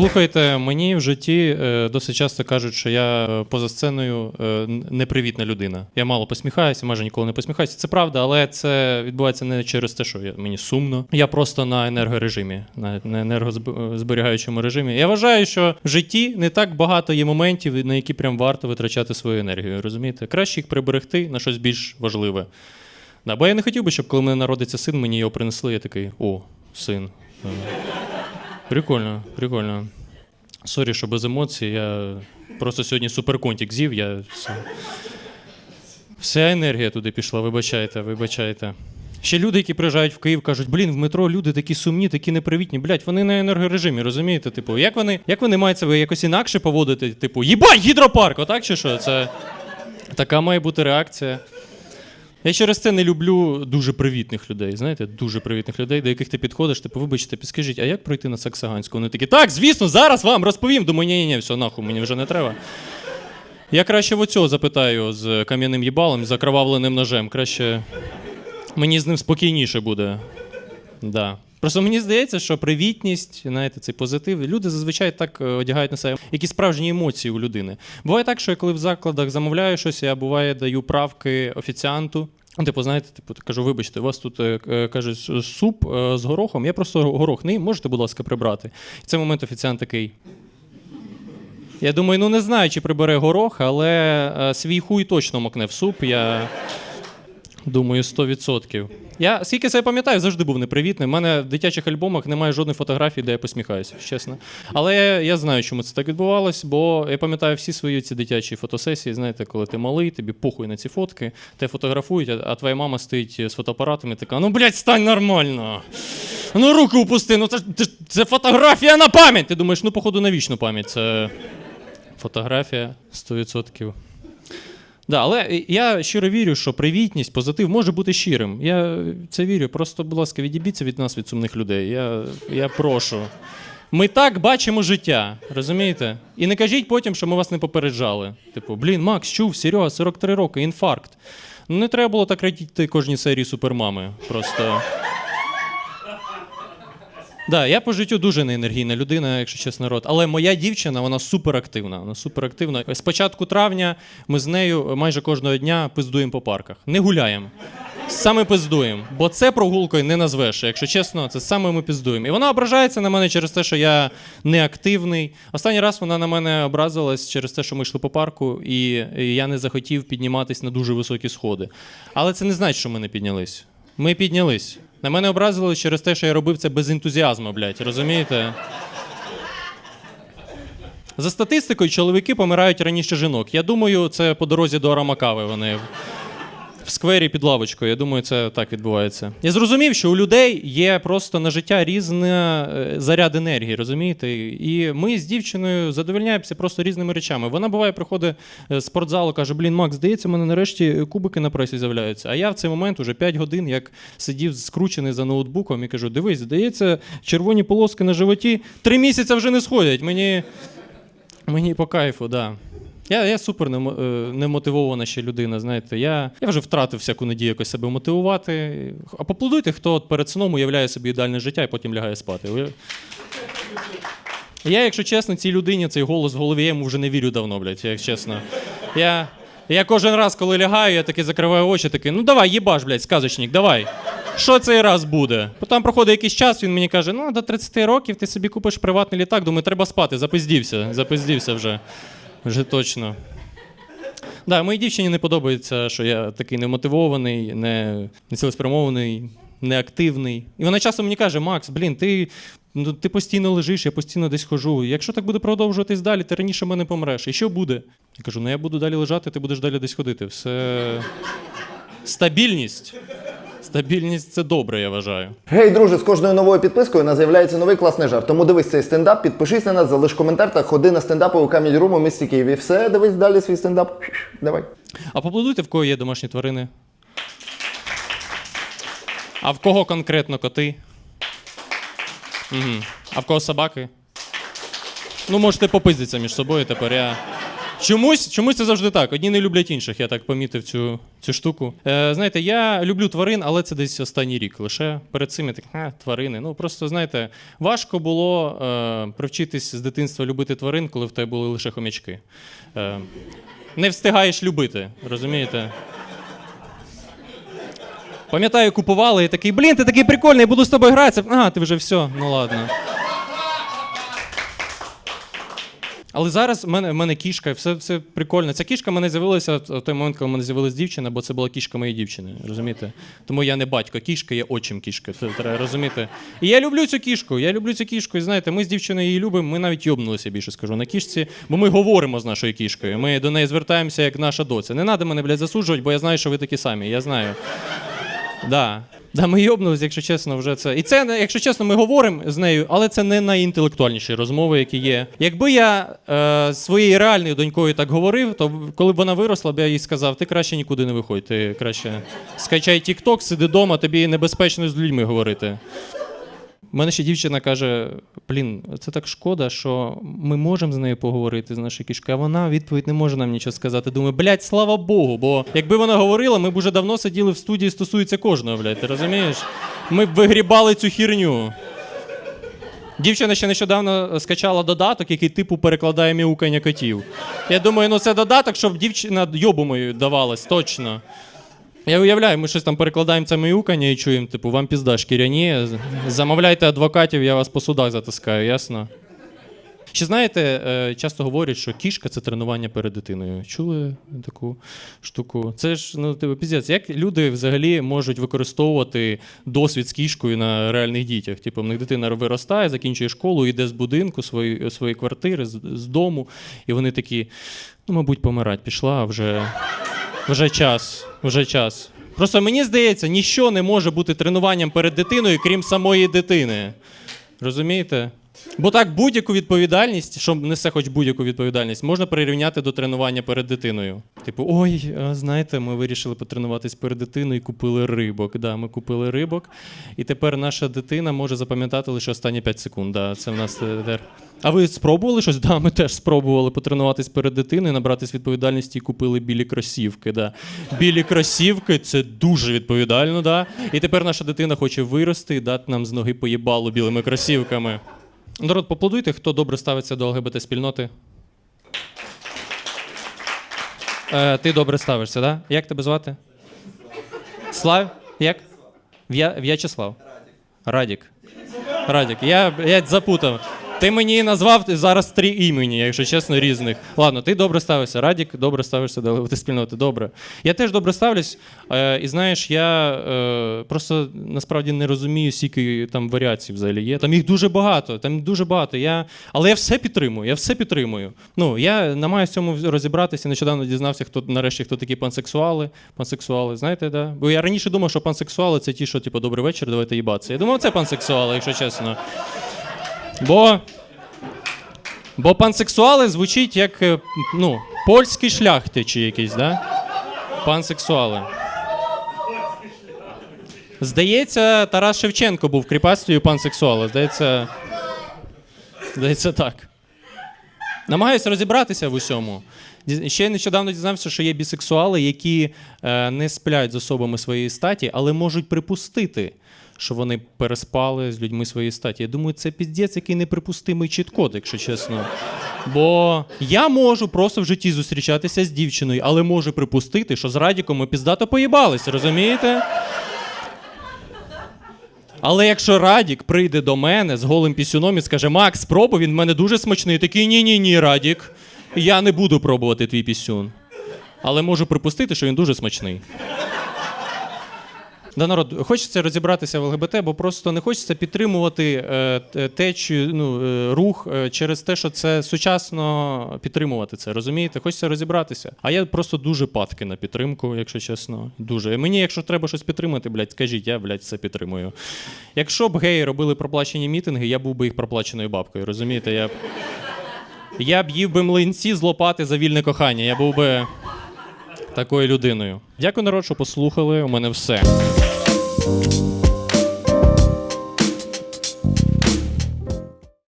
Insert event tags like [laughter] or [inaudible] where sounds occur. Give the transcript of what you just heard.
Слухайте, мені в житті е, досить часто кажуть, що я е, поза сценою е, непривітна людина. Я мало посміхаюся, майже ніколи не посміхаюся. Це правда, але це відбувається не через те, що я, мені сумно. Я просто на енергорежимі, на, на енергозберігаючому режимі. Я вважаю, що в житті не так багато є моментів, на які прям варто витрачати свою енергію. Розумієте? Краще їх приберегти на щось більш важливе. Да, бо я не хотів би, щоб коли мене народиться син, мені його принесли, я такий: о, син. Прикольно, прикольно. Сорі, що без емоцій. Я просто сьогодні суперконтік з'їв, я. Вся енергія туди пішла, вибачайте, вибачайте. Ще люди, які приїжджають в Київ, кажуть, блін, в метро люди такі сумні, такі непривітні. Блять, вони на енергорежимі, розумієте? Типу, як вони, як вони мають себе якось інакше поводити? Типу, їбать, гідропарк, отак чи що? Це така має бути реакція. Я через це не люблю дуже привітних людей. Знаєте, дуже привітних людей, до яких ти підходиш, типу, вибачте, підскажіть, а як пройти на Саксаганську? Вони такі, так, звісно, зараз вам розповім. Думаю, ні, ні, ні, все, нахуй, мені вже не треба. Я краще в оцього запитаю з кам'яним їбалом, закровавленим ножем. Краще мені з ним спокійніше буде. Да. Просто мені здається, що привітність, знаєте, цей позитив. Люди зазвичай так е, одягають на себе якісь справжні емоції у людини. Буває так, що я коли в закладах замовляю щось, я буває даю правки офіціанту. Ну, Типу, знаєте, типу, кажу, вибачте, у вас тут е, е, кажуть, суп з горохом. Я просто горох не можете, будь ласка, прибрати. І цей момент офіціант такий. Я думаю, ну не знаю, чи прибере горох, але свій хуй точно мокне в суп. Я думаю, 100%. Я скільки себе пам'ятаю, завжди був непривітним. У мене в дитячих альбомах немає жодної фотографії, де я посміхаюся, чесно. Але я, я знаю, чому це так відбувалось, бо я пам'ятаю всі свої ці дитячі фотосесії. Знаєте, коли ти малий, тобі похуй на ці фотки, те фотографують, а, а твоя мама стоїть з фотоапаратом і така: ну блядь, стань нормально. Ну руки упусти, ну це, це, це фотографія на пам'ять. Ти думаєш, ну походу на вічну пам'ять. Це фотографія 100%. Да, але я щиро вірю, що привітність, позитив може бути щирим. Я це вірю. Просто, будь ласка, відібіться від нас, від сумних людей. Я, я прошу. Ми так бачимо життя, розумієте? І не кажіть потім, що ми вас не попереджали. Типу, блін, Макс, чув, Серега, 43 роки, інфаркт. Ну не треба було так радіти кожній серії супермами. Просто. Да, я по життю дуже неенергійна людина, якщо чесно народ. Але моя дівчина, вона суперактивна. Вона суперактивна. З початку травня ми з нею майже кожного дня пиздуємо по парках. Не гуляємо. Саме пиздуємо. Бо це прогулкою не назвеш. Якщо чесно, це саме ми пиздуємо. І вона ображається на мене через те, що я неактивний. Останній раз вона на мене образилась через те, що ми йшли по парку, і я не захотів підніматись на дуже високі сходи. Але це не значить, що ми не піднялись. Ми піднялись. На мене образили через те, що я робив це без ентузіазму, блядь, розумієте? За статистикою, чоловіки помирають раніше жінок. Я думаю, це по дорозі до Арамакави вони сквері під лавочкою. Я думаю, це так відбувається. Я зрозумів, що у людей є просто на життя різний е, заряд енергії, розумієте? І ми з дівчиною задовольняємося просто різними речами. Вона буває, приходить е, з спортзалу, каже: Блін, Макс, здається, мене нарешті кубики на пресі з'являються. А я в цей момент уже 5 годин як сидів скручений за ноутбуком і кажу: дивись, здається, червоні полоски на животі три місяці вже не сходять. Мені, мені по кайфу, так. Да. Я, я супер е, немотивована ще людина, знаєте. Я, я вже втратив всяку надію якось себе мотивувати. А поплодуйте, хто перед сном уявляє собі ідеальне життя і потім лягає спати. Я, якщо чесно, цій людині цей голос в голові, я йому вже не вірю давно, блядь, як чесно. Я, я кожен раз, коли лягаю, я таки закриваю очі, такий, ну давай, їбаш, блядь, сказочник, давай. Що цей раз буде? Потім проходить якийсь час, він мені каже: ну, до 30 років ти собі купиш приватний літак, думаю, треба спати, запиздівся, запиздівся вже. Вже точно. Да, моїй дівчині не подобається, що я такий немотивований, не, цілеспрямований, неактивний. І вона часто мені каже: Макс, блін, ти, ну, ти постійно лежиш, я постійно десь хожу. Якщо так буде продовжуватись далі, ти раніше мене помреш. І що буде? Я кажу: ну я буду далі лежати, ти будеш далі десь ходити. Все. Стабільність. Стабільність це добре, я вважаю. Гей, друже, з кожною новою підпискою нас з'являється новий класний жарт. Тому дивись цей стендап, підпишись на нас, залиш коментар та ходи на стендапи у Кам'янь Рум у місті Києві. Все, дивись далі свій стендап. [laughs] Давай. А поплодуйте, в кого є домашні тварини. А в кого конкретно коти? Угу. А в кого собаки? Ну, можете попиздитися між собою тепер. Я, Чомусь, чомусь це завжди так. Одні не люблять інших, я так помітив цю, цю штуку. Е, знаєте, я люблю тварин, але це десь останній рік. Лише перед цим я так, а, тварини. Ну просто знаєте, важко було е, привчитись з дитинства любити тварин, коли в тебе були лише хомячки. Е, не встигаєш любити, розумієте? Пам'ятаю, купували і такий, блін, ти такий прикольний, я буду з тобою гратися. А, ти вже все, ну ладно. Але зараз в мене, в мене кішка, все, все прикольно. Ця кішка в мене з'явилася в той момент, коли в мене з'явилася дівчина, бо це була кішка моєї дівчини. Розумієте? Тому я не батько кішка, я отчим кішка. Це треба розуміти. І я люблю цю кішку. Я люблю цю кішку. І знаєте, ми з дівчиною її любимо. Ми навіть йобнулися більше скажу на кішці, бо ми говоримо з нашою кішкою. Ми до неї звертаємося як наша доця. Не треба мене, блядь, засуджувати, бо я знаю, що ви такі самі. Я знаю. Да. Да, ми йобнулись, якщо чесно, вже це. І це, якщо чесно, ми говоримо з нею, але це не найінтелектуальніші розмови, які є. Якби я е, своєю реальною донькою так говорив, то коли б вона виросла, б я їй сказав, ти краще нікуди не виходь, ти краще скачай TikTok, сиди вдома, тобі небезпечно з людьми говорити. У мене ще дівчина каже: блін, це так шкода, що ми можемо з нею поговорити з нашою кішкою, а вона відповідь не може нам нічого сказати. Думаю, блядь, слава Богу, бо якби вона говорила, ми б уже давно сиділи в студії стосується кожного, блядь, ти розумієш? Ми б вигрібали цю хірню. Дівчина ще нещодавно скачала додаток, який типу перекладає мяукання котів. Я думаю, ну це додаток, щоб дівчина йобу мою давалась, точно. Я уявляю, ми щось там перекладаємо це мяукання і чуємо, типу, вам пізда шкіряні, замовляйте адвокатів, я вас по судах затискаю, ясно? Ще знаєте, е, часто говорять, що кішка це тренування перед дитиною. Чули таку штуку? Це ж ну типу, піздець, як люди взагалі можуть використовувати досвід з кішкою на реальних дітях? Типу, в них дитина виростає, закінчує школу, йде з будинку, свої, квартири, з, з дому, і вони такі, ну, мабуть, помирать пішла, вже, вже час, вже час. Просто мені здається, ніщо не може бути тренуванням перед дитиною, крім самої дитини. Розумієте? Бо так будь-яку відповідальність, що несе хоч будь-яку відповідальність, можна прирівняти до тренування перед дитиною. Типу, ой, знаєте, ми вирішили потренуватись перед дитиною і купили рибок. Да, ми купили рибок, і тепер наша дитина може запам'ятати лише останні 5 секунд. Да, це в нас тепер. А ви спробували щось? Да, ми теж спробували потренуватись перед дитиною, набратись відповідальності і купили білі кросівки. Да. Білі кросівки це дуже відповідально, да. І тепер наша дитина хоче вирости і дати нам з ноги поїбалу білими кросівками. Народ, поплодуйте, хто добре ставиться до ЛГБТ-спільноти. Е, ти добре ставишся, так? Да? Як тебе звати? Слав? Як? В'я... В'ячеслав. Радік. Радік. Я, я запутав. Ти мені назвав зараз три імені, якщо чесно, різних. Ладно, ти добре ставишся. Радік, добре ставишся до ЛГБТ спільноти. Добре. Я теж добре ставлюсь. Е, і знаєш, я е, просто насправді не розумію, скільки там варіацій взагалі є. Там їх дуже багато. Там дуже багато. Я... Але я все підтримую. Я все підтримую. Ну, я намагаюся в цьому розібратися. Нещодавно дізнався, хто нарешті хто такі пансексуали. Пансексуали, знаєте, да? Бо я раніше думав, що пансексуали це ті, що типу, добрий вечір, давайте їбатися. Я думав, це пансексуали, якщо чесно. Бо. Бо пансексуали звучить як е, ну, польські шляхти чи якісь, да? Пансексуали. Здається, Тарас Шевченко був кріпацтвою пансексуала. Здається. Здається, так. Намагаюся розібратися в усьому. Ще нещодавно дізнався, що є бісексуали, які е, не сплять з особами своєї статі, але можуть припустити, що вони переспали з людьми своєї статі. Я думаю, це піздець, який неприпустимий чіткод, якщо чесно. Бо я можу просто в житті зустрічатися з дівчиною, але можу припустити, що з Радіком ми піздато поїбалися, розумієте? Але якщо Радік прийде до мене з голим пісюном і скаже: Макс, спробуй, він в мене дуже смачний. Такий ні-ні ні, Радік. Я не буду пробувати твій пісюн. Але можу припустити, що він дуже смачний. Да, народ, хочеться розібратися в ЛГБТ, бо просто не хочеться підтримувати е, течію, ну, е, рух е, через те, що це сучасно підтримувати це. Розумієте? Хочеться розібратися. А я просто дуже падки на підтримку, якщо чесно. Дуже. Мені, якщо треба щось підтримати, блядь, скажіть, я, блядь, все підтримую. Якщо б геї робили проплачені мітинги, я був би їх проплаченою бабкою. Розумієте? Я б, я б їв би млинці з лопати за вільне кохання. Я був би такою людиною. Дякую, народ, що послухали. У мене все. Thank you.